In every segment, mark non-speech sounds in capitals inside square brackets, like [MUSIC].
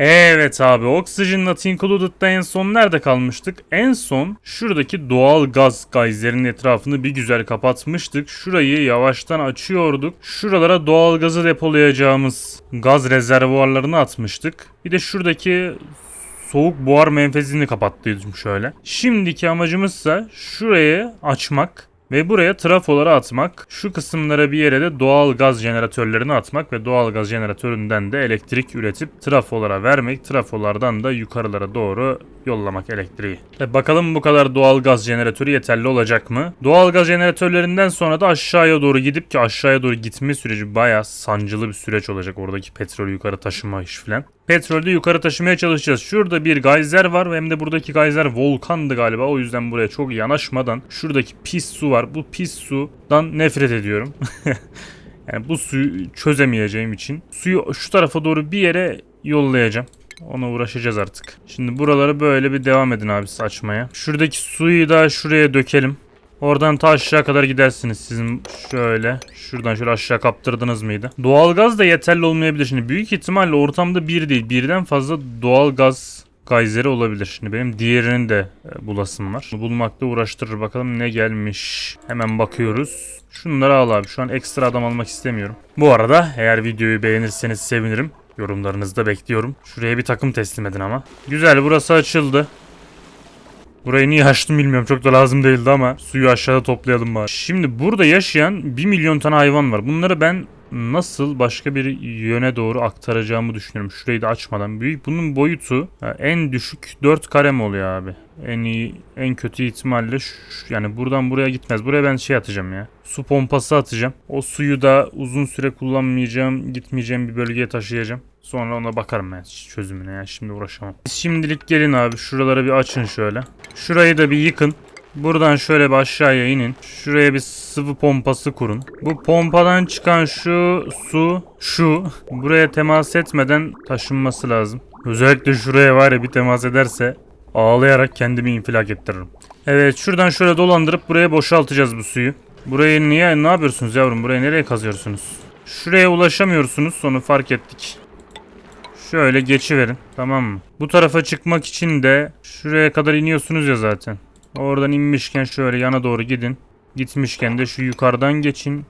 Evet abi Oxygen Not Included'da en son nerede kalmıştık? En son şuradaki doğal gaz gayzlerinin etrafını bir güzel kapatmıştık. Şurayı yavaştan açıyorduk. Şuralara doğal gazı depolayacağımız gaz rezervuarlarını atmıştık. Bir de şuradaki soğuk buhar menfezini kapattıydım şöyle. Şimdiki amacımızsa şurayı açmak ve buraya trafoları atmak. Şu kısımlara bir yere de doğal gaz jeneratörlerini atmak ve doğal gaz jeneratöründen de elektrik üretip trafolara vermek. Trafolardan da yukarılara doğru yollamak elektriği. Tabi bakalım bu kadar doğal gaz jeneratörü yeterli olacak mı? Doğal gaz jeneratörlerinden sonra da aşağıya doğru gidip ki aşağıya doğru gitme süreci bayağı sancılı bir süreç olacak. Oradaki petrolü yukarı taşıma iş falan. Petrolü yukarı taşımaya çalışacağız. Şurada bir gayzer var hem de buradaki gayzer volkandı galiba. O yüzden buraya çok yanaşmadan şuradaki pis su var. Bu pis sudan nefret ediyorum. [LAUGHS] yani bu suyu çözemeyeceğim için suyu şu tarafa doğru bir yere yollayacağım. Ona uğraşacağız artık. Şimdi buraları böyle bir devam edin abi açmaya. Şuradaki suyu da şuraya dökelim. Oradan ta aşağı kadar gidersiniz sizin şöyle. Şuradan şöyle aşağı kaptırdınız mıydı? Doğalgaz da yeterli olmayabilir. Şimdi büyük ihtimalle ortamda bir değil birden fazla doğalgaz gayzeri olabilir. Şimdi benim diğerinin de e, bulasım var. Bulmakta uğraştırır. Bakalım ne gelmiş. Hemen bakıyoruz. Şunları al abi. Şu an ekstra adam almak istemiyorum. Bu arada eğer videoyu beğenirseniz sevinirim. Yorumlarınızı da bekliyorum. Şuraya bir takım teslim edin ama. Güzel burası açıldı. Burayı niye açtım bilmiyorum. Çok da lazım değildi ama suyu aşağıda toplayalım bari. Şimdi burada yaşayan 1 milyon tane hayvan var. Bunları ben nasıl başka bir yöne doğru aktaracağımı düşünüyorum. Şurayı da açmadan. Büyük bunun boyutu en düşük 4 kare oluyor abi? En iyi en kötü ihtimalle şu, yani buradan buraya gitmez. Buraya ben şey atacağım ya. Su pompası atacağım. O suyu da uzun süre kullanmayacağım, gitmeyeceğim bir bölgeye taşıyacağım. Sonra ona bakarım ben çözümüne ya. Şimdi uğraşamam. Şimdilik gelin abi. Şuraları bir açın şöyle. Şurayı da bir yıkın. Buradan şöyle bir aşağıya inin. Şuraya bir sıvı pompası kurun. Bu pompadan çıkan şu su, şu buraya temas etmeden taşınması lazım. Özellikle şuraya var ya bir temas ederse ağlayarak kendimi infilak ettiririm. Evet şuradan şöyle dolandırıp buraya boşaltacağız bu suyu. Burayı niye ne yapıyorsunuz yavrum? Burayı nereye kazıyorsunuz? Şuraya ulaşamıyorsunuz onu fark ettik. Şöyle geçiverin tamam mı? Bu tarafa çıkmak için de şuraya kadar iniyorsunuz ya zaten. Oradan inmişken şöyle yana doğru gidin. Gitmişken de şu yukarıdan geçin.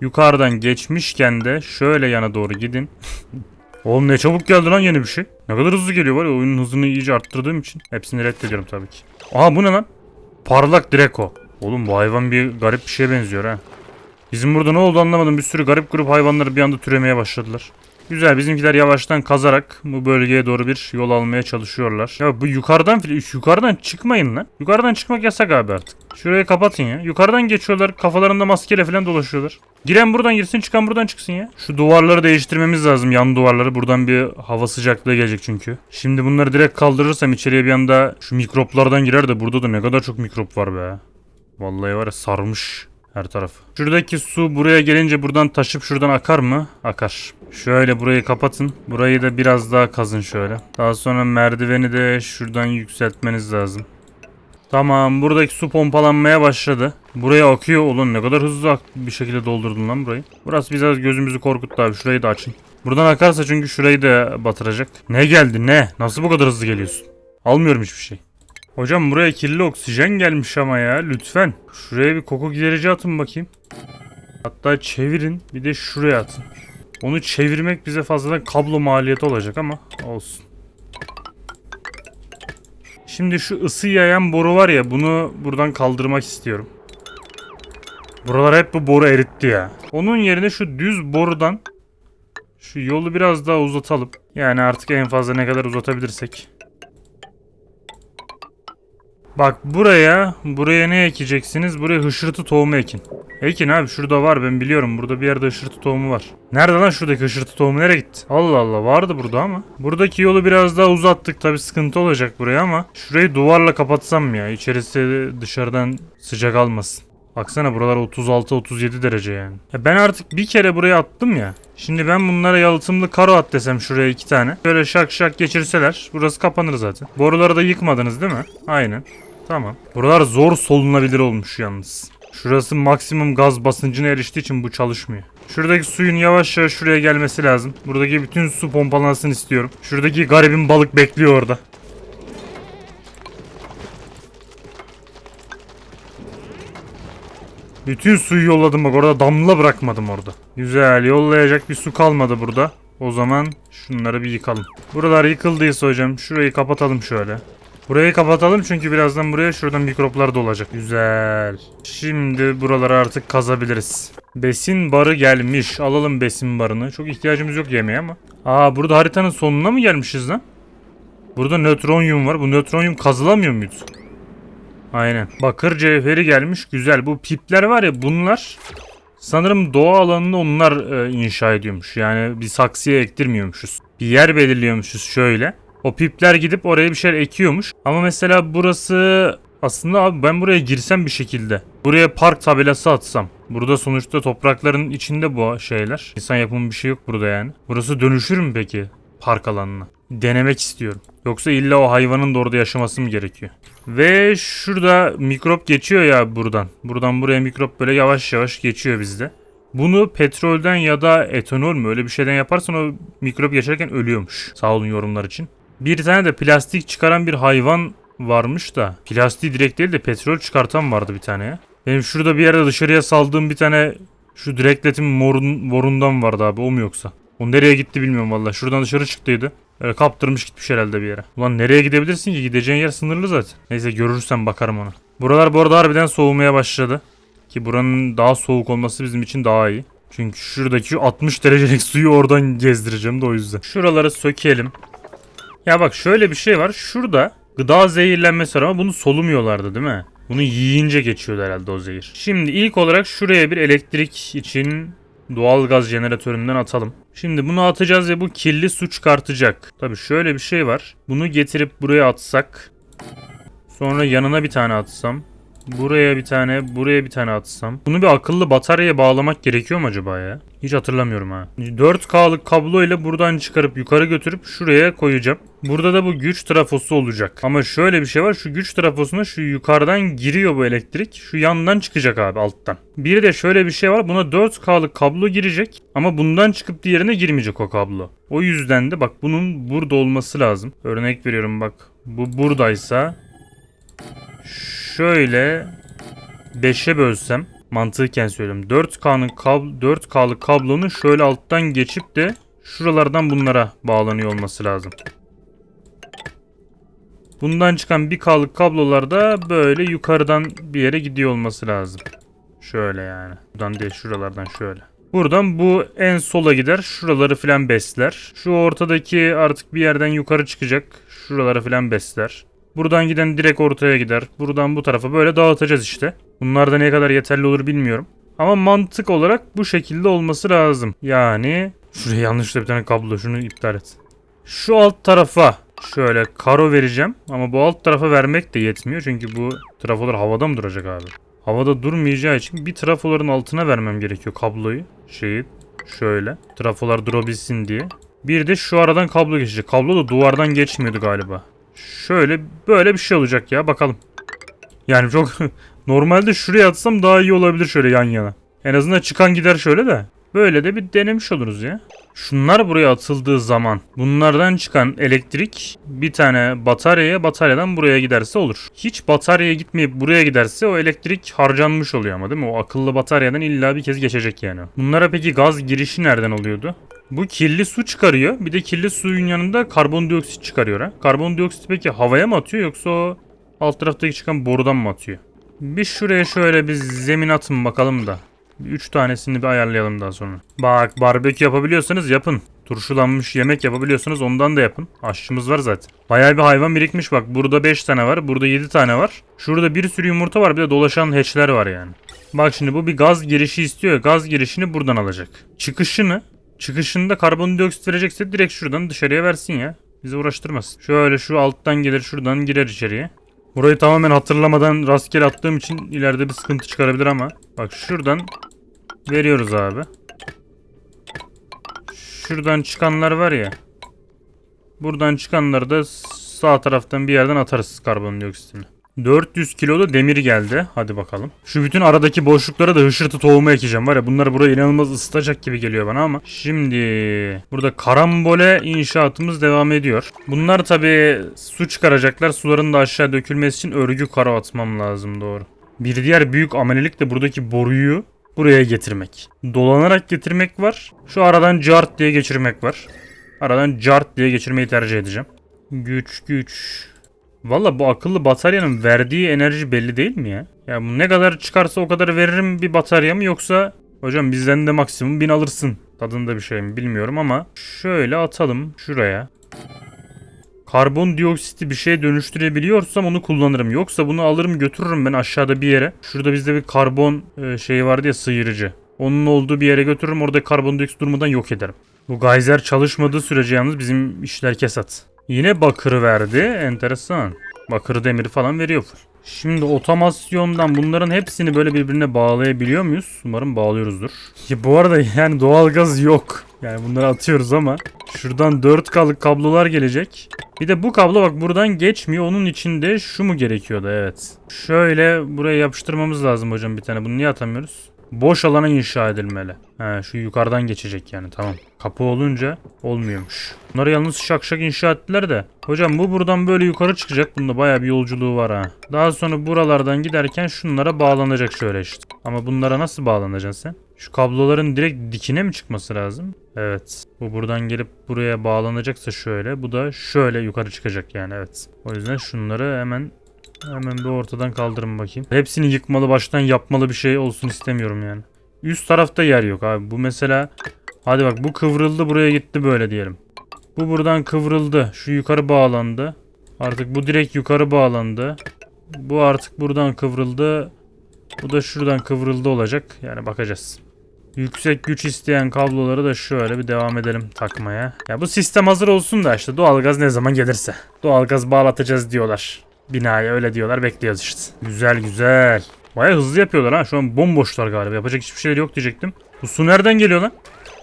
Yukarıdan geçmişken de şöyle yana doğru gidin. [LAUGHS] Oğlum ne çabuk geldi lan yeni bir şey. Ne kadar hızlı geliyor var ya oyunun hızını iyice arttırdığım için. Hepsini reddediyorum tabii ki. Aha bu ne lan? Parlak Draco. Oğlum bu hayvan bir garip bir şeye benziyor ha. Bizim burada ne oldu anlamadım. Bir sürü garip grup hayvanları bir anda türemeye başladılar. Güzel bizimkiler yavaştan kazarak bu bölgeye doğru bir yol almaya çalışıyorlar. Ya bu yukarıdan yukarıdan çıkmayın lan. Yukarıdan çıkmak yasak abi artık. Şurayı kapatın ya. Yukarıdan geçiyorlar. Kafalarında maskeyle falan dolaşıyorlar. Giren buradan girsin çıkan buradan çıksın ya. Şu duvarları değiştirmemiz lazım. Yan duvarları. Buradan bir hava sıcaklığı gelecek çünkü. Şimdi bunları direkt kaldırırsam içeriye bir anda şu mikroplardan girer de burada da ne kadar çok mikrop var be. Vallahi var ya sarmış her taraf. Şuradaki su buraya gelince buradan taşıp şuradan akar mı? Akar. Şöyle burayı kapatın. Burayı da biraz daha kazın şöyle. Daha sonra merdiveni de şuradan yükseltmeniz lazım. Tamam buradaki su pompalanmaya başladı. Buraya akıyor oğlum ne kadar hızlı bir şekilde doldurdun lan burayı. Burası biraz gözümüzü korkuttu abi şurayı da açın. Buradan akarsa çünkü şurayı da batıracak. Ne geldi ne? Nasıl bu kadar hızlı geliyorsun? Almıyorum hiçbir şey. Hocam buraya kirli oksijen gelmiş ama ya lütfen. Şuraya bir koku giderici atın bakayım. Hatta çevirin bir de şuraya atın. Onu çevirmek bize fazladan kablo maliyeti olacak ama olsun. Şimdi şu ısı yayan boru var ya bunu buradan kaldırmak istiyorum. Buralar hep bu boru eritti ya. Onun yerine şu düz borudan şu yolu biraz daha uzatalım. Yani artık en fazla ne kadar uzatabilirsek. Bak buraya, buraya ne ekeceksiniz? Buraya hışırtı tohumu ekin. Ekin abi şurada var ben biliyorum. Burada bir yerde hışırtı tohumu var. Nerede lan şuradaki hışırtı tohumu nereye gitti? Allah Allah vardı burada ama. Buradaki yolu biraz daha uzattık. Tabi sıkıntı olacak buraya ama. Şurayı duvarla kapatsam ya? İçerisi dışarıdan sıcak almasın. Baksana buralar 36-37 derece yani. Ya ben artık bir kere buraya attım ya. Şimdi ben bunlara yalıtımlı karo at desem şuraya iki tane. Böyle şak şak geçirseler burası kapanır zaten. Boruları da yıkmadınız değil mi? Aynen. Tamam. Buralar zor solunabilir olmuş yalnız. Şurası maksimum gaz basıncına eriştiği için bu çalışmıyor. Şuradaki suyun yavaş yavaş şuraya gelmesi lazım. Buradaki bütün su pompalansın istiyorum. Şuradaki garibim balık bekliyor orada. Bütün suyu yolladım bak orada damla bırakmadım orada. Güzel yollayacak bir su kalmadı burada. O zaman şunları bir yıkalım. Buralar yıkıldıysa hocam şurayı kapatalım şöyle. Burayı kapatalım çünkü birazdan buraya şuradan mikroplar dolacak. Güzel. Şimdi buraları artık kazabiliriz. Besin barı gelmiş. Alalım besin barını. Çok ihtiyacımız yok yemeğe ama. Aa burada haritanın sonuna mı gelmişiz lan? Burada nötronyum var. Bu nötronyum kazılamıyor muydu? Aynen. Bakır cevheri gelmiş. Güzel. Bu pipler var ya bunlar sanırım doğa alanını onlar e, inşa ediyormuş. Yani bir saksıya ektirmiyormuşuz. Bir yer belirliyormuşuz şöyle. O pipler gidip oraya bir şeyler ekiyormuş. Ama mesela burası aslında abi ben buraya girsem bir şekilde. Buraya park tabelası atsam. Burada sonuçta toprakların içinde bu şeyler. İnsan yapımı bir şey yok burada yani. Burası dönüşür mü peki park alanına? Denemek istiyorum. Yoksa illa o hayvanın da orada yaşaması mı gerekiyor? Ve şurada mikrop geçiyor ya buradan. Buradan buraya mikrop böyle yavaş yavaş geçiyor bizde. Bunu petrolden ya da etanol mü öyle bir şeyden yaparsan o mikrop geçerken ölüyormuş. Sağ olun yorumlar için. Bir tane de plastik çıkaran bir hayvan varmış da. Plastiği direkt değil de petrol çıkartan vardı bir tane ya. Benim şurada bir yerde dışarıya saldığım bir tane şu direkletin morun, morundan vardı abi o mu yoksa? O nereye gitti bilmiyorum valla. Şuradan dışarı çıktıydı. Öyle kaptırmış gitmiş herhalde bir yere. Ulan nereye gidebilirsin ki? Gideceğin yer sınırlı zaten. Neyse görürsem bakarım ona. Buralar bu arada harbiden soğumaya başladı. Ki buranın daha soğuk olması bizim için daha iyi. Çünkü şuradaki şu 60 derecelik [LAUGHS] suyu oradan gezdireceğim de o yüzden. Şuraları sökelim. Ya bak şöyle bir şey var. Şurada gıda zehirlenmesi var ama bunu solumuyorlardı değil mi? Bunu yiyince geçiyordu herhalde o zehir. Şimdi ilk olarak şuraya bir elektrik için doğal gaz jeneratöründen atalım. Şimdi bunu atacağız ve bu kirli su çıkartacak. Tabi şöyle bir şey var. Bunu getirip buraya atsak. Sonra yanına bir tane atsam. Buraya bir tane, buraya bir tane atsam. Bunu bir akıllı bataryaya bağlamak gerekiyor mu acaba ya? Hiç hatırlamıyorum ha. 4K'lık kablo ile buradan çıkarıp yukarı götürüp şuraya koyacağım. Burada da bu güç trafosu olacak. Ama şöyle bir şey var. Şu güç trafosuna şu yukarıdan giriyor bu elektrik. Şu yandan çıkacak abi alttan. Bir de şöyle bir şey var. Buna 4K'lık kablo girecek. Ama bundan çıkıp diğerine girmeyecek o kablo. O yüzden de bak bunun burada olması lazım. Örnek veriyorum bak. Bu buradaysa şöyle 5'e bölsem mantıken söylüyorum. 4K'nın kab 4K'lık kablonun şöyle alttan geçip de şuralardan bunlara bağlanıyor olması lazım. Bundan çıkan 1K'lık kablolar da böyle yukarıdan bir yere gidiyor olması lazım. Şöyle yani. Buradan değil şuralardan şöyle. Buradan bu en sola gider. Şuraları filan besler. Şu ortadaki artık bir yerden yukarı çıkacak. Şuraları filan besler. Buradan giden direkt ortaya gider. Buradan bu tarafa böyle dağıtacağız işte. Bunlar da ne kadar yeterli olur bilmiyorum. Ama mantık olarak bu şekilde olması lazım. Yani şuraya yanlışlıkla bir tane kablo şunu iptal et. Şu alt tarafa şöyle karo vereceğim. Ama bu alt tarafa vermek de yetmiyor. Çünkü bu trafolar havada mı duracak abi? Havada durmayacağı için bir trafoların altına vermem gerekiyor kabloyu. Şeyi şöyle. Trafolar durabilsin diye. Bir de şu aradan kablo geçecek. Kablo da duvardan geçmiyordu galiba. Şöyle böyle bir şey olacak ya bakalım. Yani çok [LAUGHS] normalde şuraya atsam daha iyi olabilir şöyle yan yana. En azından çıkan gider şöyle de. Böyle de bir denemiş oluruz ya. Şunlar buraya atıldığı zaman bunlardan çıkan elektrik bir tane bataryaya bataryadan buraya giderse olur. Hiç bataryaya gitmeyip buraya giderse o elektrik harcanmış oluyor ama değil mi? O akıllı bataryadan illa bir kez geçecek yani. Bunlara peki gaz girişi nereden oluyordu? Bu kirli su çıkarıyor. Bir de kirli suyun yanında karbondioksit çıkarıyor ha. Karbondioksit peki havaya mı atıyor yoksa o alt taraftaki çıkan borudan mı atıyor? Bir şuraya şöyle bir zemin atın bakalım da. Üç tanesini bir ayarlayalım daha sonra. Bak barbekü yapabiliyorsanız yapın. Turşulanmış yemek yapabiliyorsanız ondan da yapın. Aşçımız var zaten. Bayağı bir hayvan birikmiş bak. Burada 5 tane var. Burada 7 tane var. Şurada bir sürü yumurta var. Bir de dolaşan hatchler var yani. Bak şimdi bu bir gaz girişi istiyor. Gaz girişini buradan alacak. Çıkışını Çıkışında karbondioksit verecekse direkt şuradan dışarıya versin ya. Bizi uğraştırmaz. Şöyle şu alttan gelir şuradan girer içeriye. Burayı tamamen hatırlamadan rastgele attığım için ileride bir sıkıntı çıkarabilir ama. Bak şuradan veriyoruz abi. Şuradan çıkanlar var ya. Buradan çıkanları da sağ taraftan bir yerden atarız karbondioksitini. 400 kilo da demir geldi. Hadi bakalım. Şu bütün aradaki boşluklara da hışırtı tohumu ekeceğim. Var ya bunlar burayı inanılmaz ısıtacak gibi geliyor bana ama. Şimdi burada karambole inşaatımız devam ediyor. Bunlar tabii su çıkaracaklar. Suların da aşağı dökülmesi için örgü kara atmam lazım doğru. Bir diğer büyük amelelik de buradaki boruyu buraya getirmek. Dolanarak getirmek var. Şu aradan cart diye geçirmek var. Aradan cart diye geçirmeyi tercih edeceğim. Güç güç. Valla bu akıllı bataryanın verdiği enerji belli değil mi ya? Ya bu ne kadar çıkarsa o kadar veririm bir batarya mı yoksa hocam bizden de maksimum 1000 alırsın tadında bir şey mi bilmiyorum ama şöyle atalım şuraya. Karbondioksiti bir şeye dönüştürebiliyorsam onu kullanırım. Yoksa bunu alırım götürürüm ben aşağıda bir yere. Şurada bizde bir karbon e, şeyi vardı ya sıyırıcı. Onun olduğu bir yere götürürüm orada karbondioksit durmadan yok ederim. Bu gayzer çalışmadığı sürece yalnız bizim işler kesat. Yine bakırı verdi. Enteresan. Bakır demiri falan veriyor. Şimdi otomasyondan bunların hepsini böyle birbirine bağlayabiliyor muyuz? Umarım bağlıyoruzdur. Ya bu arada yani doğalgaz yok. Yani bunları atıyoruz ama şuradan 4K'lık kablolar gelecek. Bir de bu kablo bak buradan geçmiyor. Onun içinde şu mu gerekiyordu? Evet. Şöyle buraya yapıştırmamız lazım hocam bir tane. Bunu niye atamıyoruz? Boş alana inşa edilmeli. He şu yukarıdan geçecek yani tamam. Kapı olunca olmuyormuş. Bunları yalnız şak şak inşa ettiler de. Hocam bu buradan böyle yukarı çıkacak. Bunda baya bir yolculuğu var ha. Daha sonra buralardan giderken şunlara bağlanacak şöyle işte. Ama bunlara nasıl bağlanacaksın sen? Şu kabloların direkt dikine mi çıkması lazım? Evet. Bu buradan gelip buraya bağlanacaksa şöyle. Bu da şöyle yukarı çıkacak yani evet. O yüzden şunları hemen Hemen bir ortadan kaldırın bakayım. Hepsini yıkmalı baştan yapmalı bir şey olsun istemiyorum yani. Üst tarafta yer yok abi. Bu mesela hadi bak bu kıvrıldı buraya gitti böyle diyelim. Bu buradan kıvrıldı. Şu yukarı bağlandı. Artık bu direkt yukarı bağlandı. Bu artık buradan kıvrıldı. Bu da şuradan kıvrıldı olacak. Yani bakacağız. Yüksek güç isteyen kabloları da şöyle bir devam edelim takmaya. Ya bu sistem hazır olsun da işte doğalgaz ne zaman gelirse. Doğalgaz bağlatacağız diyorlar. Binaya öyle diyorlar bekliyoruz işte. Güzel güzel. Baya hızlı yapıyorlar ha. Şu an bomboşlar galiba. Yapacak hiçbir şeyler yok diyecektim. Bu su nereden geliyor lan?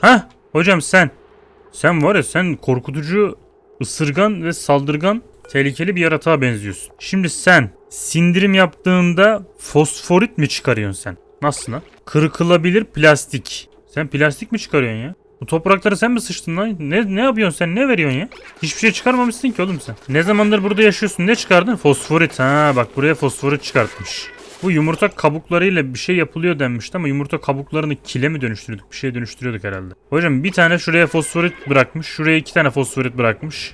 Ha? Hocam sen. Sen var ya sen korkutucu, ısırgan ve saldırgan tehlikeli bir yaratığa benziyorsun. Şimdi sen sindirim yaptığında fosforit mi çıkarıyorsun sen? Nasıl lan? Kırkılabilir plastik. Sen plastik mi çıkarıyorsun ya? Bu toprakları sen mi sıçtın lan? Ne, ne yapıyorsun sen? Ne veriyorsun ya? Hiçbir şey çıkarmamışsın ki oğlum sen. Ne zamandır burada yaşıyorsun? Ne çıkardın? Fosforit. Ha bak buraya fosforit çıkartmış. Bu yumurta kabuklarıyla bir şey yapılıyor denmişti ama yumurta kabuklarını kile mi dönüştürüyorduk? Bir şeye dönüştürüyorduk herhalde. Hocam bir tane şuraya fosforit bırakmış. Şuraya iki tane fosforit bırakmış.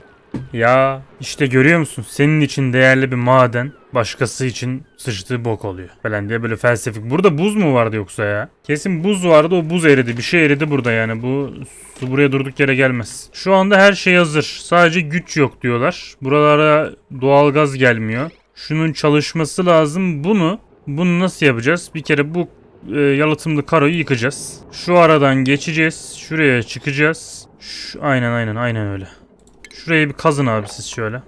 Ya işte görüyor musun? Senin için değerli bir maden başkası için sıçtığı bok oluyor falan diye böyle felsefik. Burada buz mu vardı yoksa ya? Kesin buz vardı o buz eridi. Bir şey eridi burada yani. Bu su buraya durduk yere gelmez. Şu anda her şey hazır. Sadece güç yok diyorlar. Buralara doğalgaz gelmiyor. Şunun çalışması lazım. Bunu bunu nasıl yapacağız? Bir kere bu e, yalıtımlı karoyu yıkacağız. Şu aradan geçeceğiz. Şuraya çıkacağız. Şu, aynen aynen aynen öyle. Şurayı bir kazın abi siz şöyle.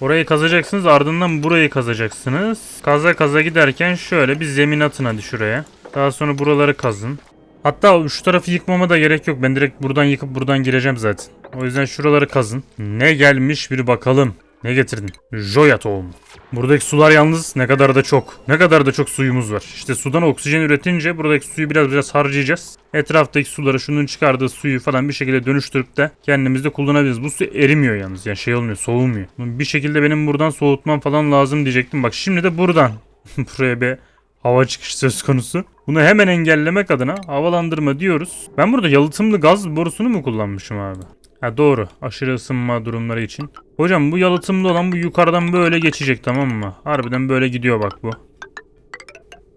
Orayı kazacaksınız ardından burayı kazacaksınız. Kaza kaza giderken şöyle bir zemin atın hadi şuraya. Daha sonra buraları kazın. Hatta şu tarafı yıkmama da gerek yok. Ben direkt buradan yıkıp buradan gireceğim zaten. O yüzden şuraları kazın. Ne gelmiş bir bakalım. Ne getirdin? Joya tohumu. Buradaki sular yalnız ne kadar da çok. Ne kadar da çok suyumuz var. İşte sudan oksijen üretince buradaki suyu biraz biraz harcayacağız. Etraftaki suları şunun çıkardığı suyu falan bir şekilde dönüştürüp de kendimiz de kullanabiliriz. Bu su erimiyor yalnız. Yani şey olmuyor soğumuyor. Bir şekilde benim buradan soğutmam falan lazım diyecektim. Bak şimdi de buradan. [LAUGHS] Buraya bir hava çıkışı söz konusu. Bunu hemen engellemek adına havalandırma diyoruz. Ben burada yalıtımlı gaz borusunu mu kullanmışım abi? Ha doğru. Aşırı ısınma durumları için. Hocam bu yalıtımlı olan bu yukarıdan böyle geçecek tamam mı? Harbiden böyle gidiyor bak bu.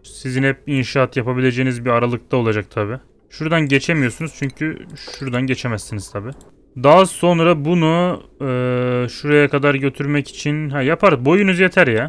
Sizin hep inşaat yapabileceğiniz bir aralıkta olacak tabi. Şuradan geçemiyorsunuz çünkü şuradan geçemezsiniz tabi. Daha sonra bunu e, şuraya kadar götürmek için ha yaparız. Boyunuz yeter ya.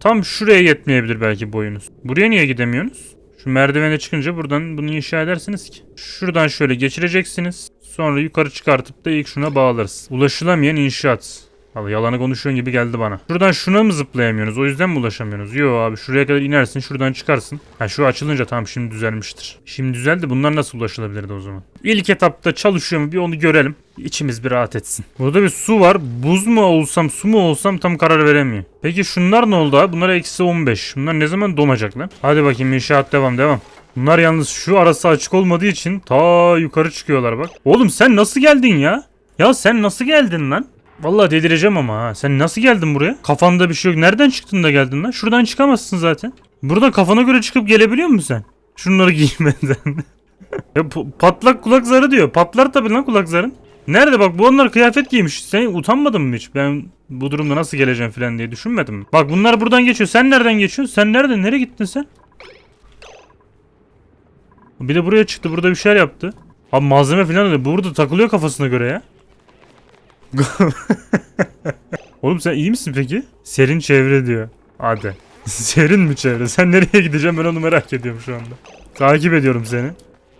Tam şuraya yetmeyebilir belki boyunuz. Buraya niye gidemiyorsunuz? Şu merdivene çıkınca buradan bunu inşa edersiniz ki. Şuradan şöyle geçireceksiniz. Sonra yukarı çıkartıp da ilk şuna bağlarız. Ulaşılamayan inşaat. Vallahi yalanı konuşuyorsun gibi geldi bana. Şuradan şuna mı zıplayamıyorsunuz? O yüzden mi ulaşamıyorsunuz? Yo abi şuraya kadar inersin şuradan çıkarsın. Ha şu açılınca tamam şimdi düzelmiştir. Şimdi düzeldi bunlar nasıl ulaşılabilirdi o zaman? İlk etapta çalışıyor mu bir onu görelim. İçimiz bir rahat etsin. Burada bir su var. Buz mu olsam su mu olsam tam karar veremiyor. Peki şunlar ne oldu abi? Bunlar eksi 15. Bunlar ne zaman donacak lan? Hadi bakayım inşaat devam devam. Bunlar yalnız şu arası açık olmadığı için ta yukarı çıkıyorlar bak. Oğlum sen nasıl geldin ya? Ya sen nasıl geldin lan? Vallahi delireceğim ama ha. Sen nasıl geldin buraya? Kafanda bir şey yok. Nereden çıktın da geldin lan? Şuradan çıkamazsın zaten. Burada kafana göre çıkıp gelebiliyor musun sen? Şunları [LAUGHS] giymeden. [LAUGHS] ya patlak kulak zarı diyor. Patlar tabii lan kulak zarın. Nerede bak bu onlar kıyafet giymiş. Sen utanmadın mı hiç? Ben bu durumda nasıl geleceğim falan diye düşünmedim? Bak bunlar buradan geçiyor. Sen nereden geçiyorsun? Sen nereden? Nereye gittin sen? Bir de buraya çıktı. Burada bir şeyler yaptı. Abi malzeme falan da burada takılıyor kafasına göre ya. [LAUGHS] Oğlum sen iyi misin peki? Serin çevre diyor. Hadi. [LAUGHS] Serin mi çevre? Sen nereye gideceğim ben onu merak ediyorum şu anda. Takip ediyorum seni.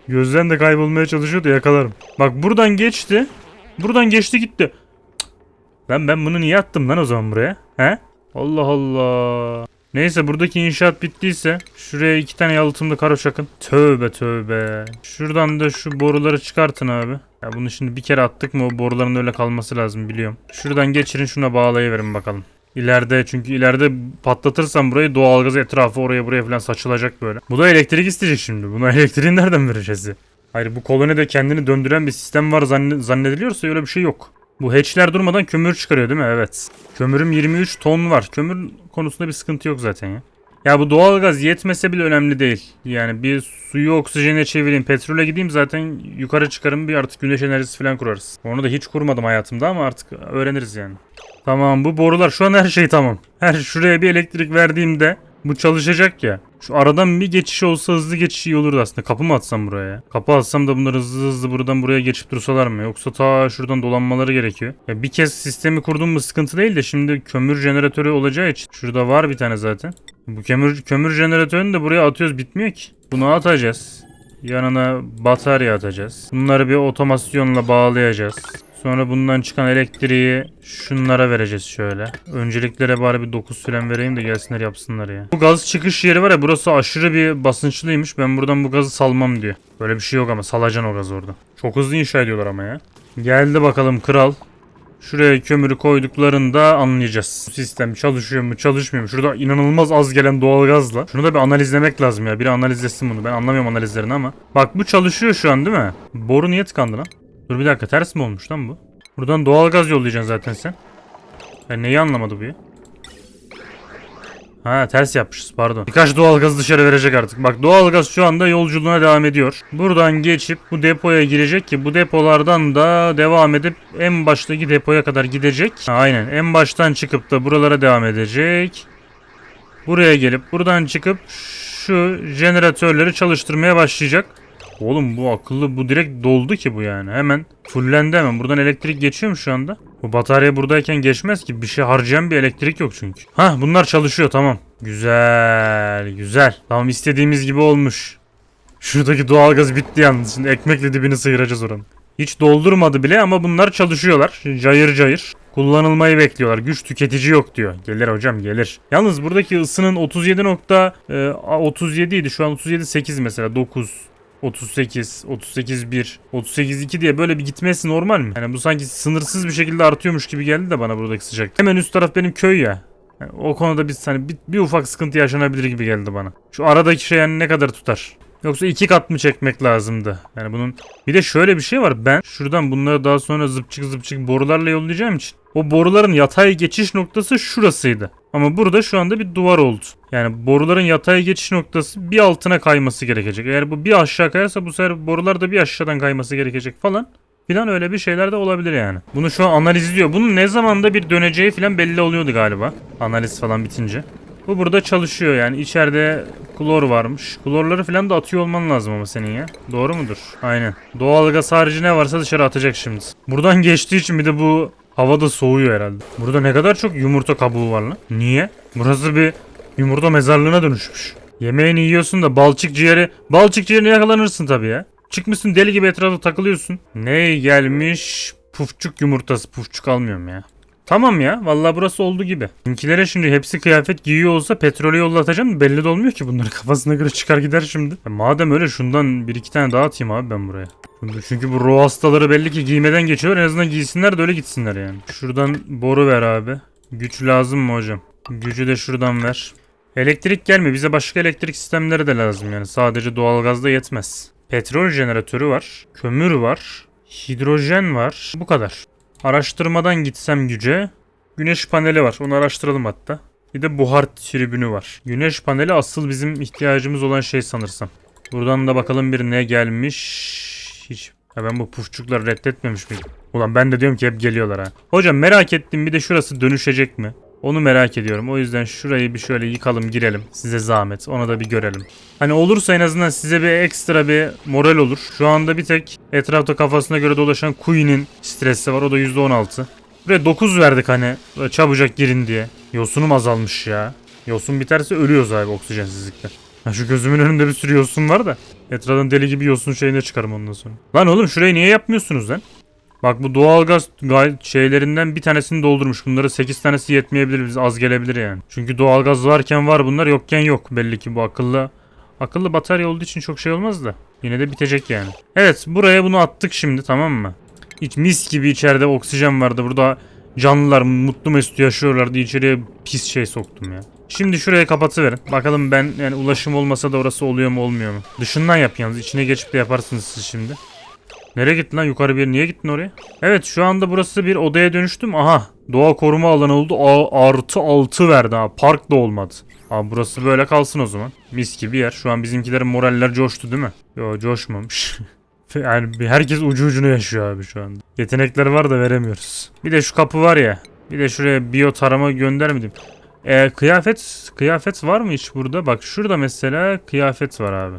Gözden de kaybolmaya çalışıyor da yakalarım. Bak buradan geçti. Buradan geçti gitti. Lan ben bunu niye attım lan o zaman buraya? He? Allah Allah. Neyse buradaki inşaat bittiyse şuraya iki tane yalıtımlı karo çakın. Tövbe tövbe. Şuradan da şu boruları çıkartın abi. Ya bunu şimdi bir kere attık mı o boruların öyle kalması lazım biliyorum. Şuradan geçirin şuna bağlayıverin bakalım. İleride çünkü ileride patlatırsam burayı doğalgaz etrafı oraya buraya falan saçılacak böyle. Bu da elektrik isteyecek şimdi. Buna [LAUGHS] elektriği nereden vereceğiz? Hayır bu kolonide kendini döndüren bir sistem var zanne- zannediliyorsa öyle bir şey yok. Bu hatchler durmadan kömür çıkarıyor değil mi? Evet. Kömürüm 23 ton var. Kömür konusunda bir sıkıntı yok zaten ya. Ya bu doğalgaz yetmese bile önemli değil. Yani bir suyu oksijene çevireyim, petrole gideyim zaten yukarı çıkarım bir artık güneş enerjisi falan kurarız. Onu da hiç kurmadım hayatımda ama artık öğreniriz yani. Tamam bu borular şu an her şey tamam. Her şuraya bir elektrik verdiğimde bu çalışacak ya. Şu aradan bir geçiş olsa hızlı geçiş iyi olurdu aslında. Kapı mı atsam buraya? ya? Kapı atsam da bunlar hızlı hızlı buradan buraya geçip dursalar mı? Yoksa ta şuradan dolanmaları gerekiyor. Ya bir kez sistemi kurdum mu sıkıntı değil de şimdi kömür jeneratörü olacağı için. Şurada var bir tane zaten. Bu kömür, kömür jeneratörünü de buraya atıyoruz bitmiyor ki. Bunu atacağız. Yanına batarya atacağız. Bunları bir otomasyonla bağlayacağız. Sonra bundan çıkan elektriği şunlara vereceğiz şöyle. Önceliklere bari bir 9 süren vereyim de gelsinler yapsınlar ya. Bu gaz çıkış yeri var ya burası aşırı bir basınçlıymış. Ben buradan bu gazı salmam diyor. Böyle bir şey yok ama salacaksın o gazı orada. Çok hızlı inşa ediyorlar ama ya. Geldi bakalım kral. Şuraya kömürü koyduklarında anlayacağız. Bu sistem çalışıyor mu çalışmıyor mu? Şurada inanılmaz az gelen doğalgazla. Şunu da bir analizlemek lazım ya. Biri analizlesin bunu. Ben anlamıyorum analizlerini ama. Bak bu çalışıyor şu an değil mi? Boru niye tıkandı lan? Dur bir dakika ters mi olmuş lan bu? Buradan doğalgaz yollayacaksın zaten sen. Ben neyi anlamadı bu ya? Ha ters yapmışız pardon. Birkaç doğalgaz dışarı verecek artık. Bak doğalgaz şu anda yolculuğuna devam ediyor. Buradan geçip bu depoya girecek ki bu depolardan da devam edip en baştaki depoya kadar gidecek. Ha, aynen en baştan çıkıp da buralara devam edecek. Buraya gelip buradan çıkıp şu jeneratörleri çalıştırmaya başlayacak. Oğlum bu akıllı bu direkt doldu ki bu yani. Hemen fullendi hemen. Buradan elektrik geçiyor mu şu anda? Bu batarya buradayken geçmez ki. Bir şey harcayan bir elektrik yok çünkü. Hah bunlar çalışıyor tamam. Güzel güzel. Tamam istediğimiz gibi olmuş. Şuradaki doğalgaz bitti yalnız. Şimdi ekmekle dibini sıyıracağız oranın. Hiç doldurmadı bile ama bunlar çalışıyorlar. Cayır cayır. Kullanılmayı bekliyorlar. Güç tüketici yok diyor. Gelir hocam gelir. Yalnız buradaki ısının 37 nokta e, 37 idi. Şu an 37 8 mesela 9 38, 38 1, 38 2 diye böyle bir gitmesi normal mi? Yani bu sanki sınırsız bir şekilde artıyormuş gibi geldi de bana buradaki sıcaklık. Hemen üst taraf benim köy ya. Yani o konuda bir, hani bir, bir ufak sıkıntı yaşanabilir gibi geldi bana. Şu aradaki şey yani ne kadar tutar? Yoksa iki kat mı çekmek lazımdı? Yani bunun bir de şöyle bir şey var. Ben şuradan bunları daha sonra zıpçık zıpçık borularla yollayacağım için o boruların yatay geçiş noktası şurasıydı. Ama burada şu anda bir duvar oldu. Yani boruların yatay geçiş noktası bir altına kayması gerekecek. Eğer bu bir aşağı kayarsa bu sefer borular da bir aşağıdan kayması gerekecek falan. Filan öyle bir şeyler de olabilir yani. Bunu şu an analizliyor. Bunun ne zamanda bir döneceği filan belli oluyordu galiba. Analiz falan bitince. Bu burada çalışıyor yani. İçeride klor varmış. Klorları falan da atıyor olman lazım ama senin ya. Doğru mudur? Aynen. Doğalgaz harici ne varsa dışarı atacak şimdi. Buradan [LAUGHS] geçtiği için bir de bu havada soğuyor herhalde. Burada ne kadar çok yumurta kabuğu var lan. Niye? Burası bir yumurta mezarlığına dönüşmüş. Yemeğini yiyorsun da balçık ciğeri... Balçık ciğerine yakalanırsın tabii ya. Çıkmışsın deli gibi etrafta takılıyorsun. Ne gelmiş? Pufçuk yumurtası. Pufçuk almıyorum ya. Tamam ya. Vallahi burası oldu gibi. Bizimkilere şimdi hepsi kıyafet giyiyor olsa petrolü yollatacağım. Belli de olmuyor ki bunları [LAUGHS] kafasına göre çıkar gider şimdi. Ya madem öyle şundan bir iki tane daha atayım abi ben buraya. Çünkü- Çünkü bu ruh hastaları belli ki giymeden geçiyorlar. En azından giysinler de öyle gitsinler yani. Şuradan boru ver abi. Güç lazım mı hocam? Gücü de şuradan ver. Elektrik gelme. Bize başka elektrik sistemleri de lazım yani. Sadece doğalgazda yetmez. Petrol jeneratörü var. Kömür var. Hidrojen var. Bu kadar. Araştırmadan gitsem güce. Güneş paneli var. Onu araştıralım hatta. Bir de buhar tribünü var. Güneş paneli asıl bizim ihtiyacımız olan şey sanırsam. Buradan da bakalım bir ne gelmiş. Hiç. Ya ben bu pufçukları reddetmemiş miydim? Ulan ben de diyorum ki hep geliyorlar ha. Hocam merak ettim bir de şurası dönüşecek mi? Onu merak ediyorum. O yüzden şurayı bir şöyle yıkalım girelim. Size zahmet. Onu da bir görelim. Hani olursa en azından size bir ekstra bir moral olur. Şu anda bir tek etrafta kafasına göre dolaşan Queen'in stresi var. O da %16. Buraya 9 verdik hani çabucak girin diye. Yosunum azalmış ya. Yosun biterse ölüyoruz abi oksijensizlikten. Ha şu gözümün önünde bir sürü yosun var da. Etraftan deli gibi yosun şeyine çıkarım ondan sonra. Lan oğlum şurayı niye yapmıyorsunuz lan? Bak bu doğalgaz şeylerinden bir tanesini doldurmuş. Bunları 8 tanesi yetmeyebilir. Biz az gelebilir yani. Çünkü doğalgaz varken var bunlar yokken yok. Belli ki bu akıllı akıllı batarya olduğu için çok şey olmaz da. Yine de bitecek yani. Evet buraya bunu attık şimdi tamam mı? Hiç mis gibi içeride oksijen vardı. Burada canlılar mutlu mesut yaşıyorlardı. İçeriye pis şey soktum ya. Şimdi şuraya kapatıverin. Bakalım ben yani ulaşım olmasa da orası oluyor mu olmuyor mu? Dışından yap yalnız. İçine geçip de yaparsınız siz şimdi. Nereye gittin lan? Yukarı bir niye gittin oraya? Evet şu anda burası bir odaya dönüştüm. Aha doğa koruma alanı oldu. A artı 6 verdi ha. Park da olmadı. Abi burası böyle kalsın o zaman. Mis gibi yer. Şu an bizimkilerin moraller coştu değil mi? Yo coşmamış. [LAUGHS] yani herkes ucu ucuna yaşıyor abi şu anda. Yetenekleri var da veremiyoruz. Bir de şu kapı var ya. Bir de şuraya biyo tarama göndermedim. Ee, kıyafet kıyafet var mı hiç burada? Bak şurada mesela kıyafet var abi.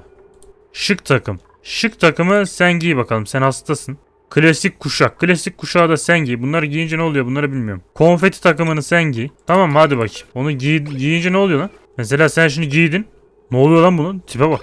Şık takım. Şık takımı sen giy bakalım. Sen hastasın. Klasik kuşak. Klasik kuşağı da sen giy. Bunları giyince ne oluyor bunları bilmiyorum. Konfeti takımını sen giy. Tamam hadi bakayım. Onu giy, giyince ne oluyor lan? Mesela sen şimdi giydin. Ne oluyor lan bunun? Tipe bak.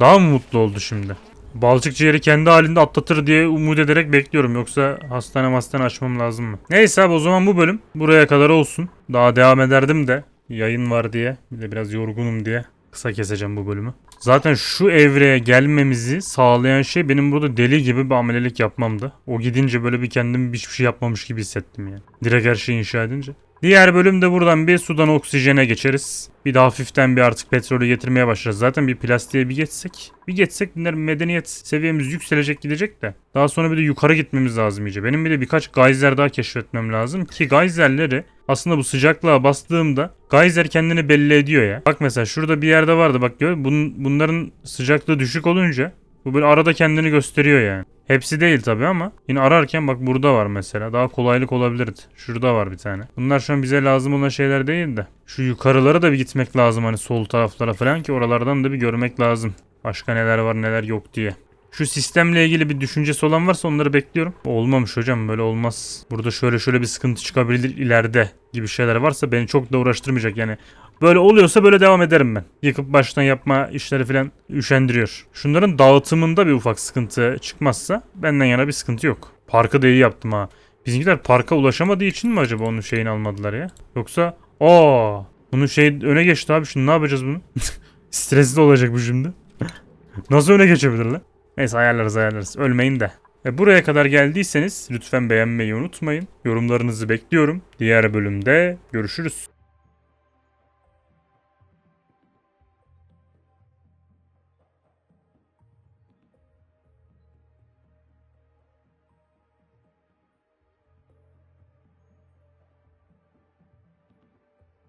Daha mı mutlu oldu şimdi? Balçık ciğeri kendi halinde atlatır diye umut ederek bekliyorum. Yoksa hastane hastane açmam lazım mı? Neyse abi o zaman bu bölüm buraya kadar olsun. Daha devam ederdim de yayın var diye. Bir de biraz yorgunum diye. Kısa keseceğim bu bölümü. Zaten şu evreye gelmemizi sağlayan şey benim burada deli gibi bir amelelik yapmamdı. O gidince böyle bir kendimi hiçbir şey yapmamış gibi hissettim yani. Direkt her şeyi inşa edince. Diğer bölümde buradan bir sudan oksijene geçeriz. Bir de hafiften bir artık petrolü getirmeye başlarız. Zaten bir plastiğe bir geçsek. Bir geçsek bunlar medeniyet seviyemiz yükselecek gidecek de. Daha sonra bir de yukarı gitmemiz lazım iyice. Benim bir de birkaç gayzer daha keşfetmem lazım. Ki gayzerleri aslında bu sıcaklığa bastığımda gayzer kendini belli ediyor ya. Bak mesela şurada bir yerde vardı bak gör. Bun, bunların sıcaklığı düşük olunca bu böyle arada kendini gösteriyor yani. Hepsi değil tabi ama yine ararken bak burada var mesela. Daha kolaylık olabilirdi. Şurada var bir tane. Bunlar şu an bize lazım olan şeyler değil de. Şu yukarılara da bir gitmek lazım hani sol taraflara falan ki oralardan da bir görmek lazım. Başka neler var neler yok diye. Şu sistemle ilgili bir düşüncesi olan varsa onları bekliyorum. Olmamış hocam böyle olmaz. Burada şöyle şöyle bir sıkıntı çıkabilir ileride gibi şeyler varsa beni çok da uğraştırmayacak yani. Böyle oluyorsa böyle devam ederim ben. Yıkıp baştan yapma işleri falan üşendiriyor. Şunların dağıtımında bir ufak sıkıntı çıkmazsa benden yana bir sıkıntı yok. Parkı da iyi yaptım ha. Bizimkiler parka ulaşamadığı için mi acaba onun şeyini almadılar ya? Yoksa aa bunun şey öne geçti abi şimdi ne yapacağız bunu? [LAUGHS] Stresli olacak bu şimdi. [LAUGHS] Nasıl öne geçebilir lan? Neyse ayarlarız ayarlarız. Ölmeyin de. E buraya kadar geldiyseniz lütfen beğenmeyi unutmayın. Yorumlarınızı bekliyorum. Diğer bölümde görüşürüz.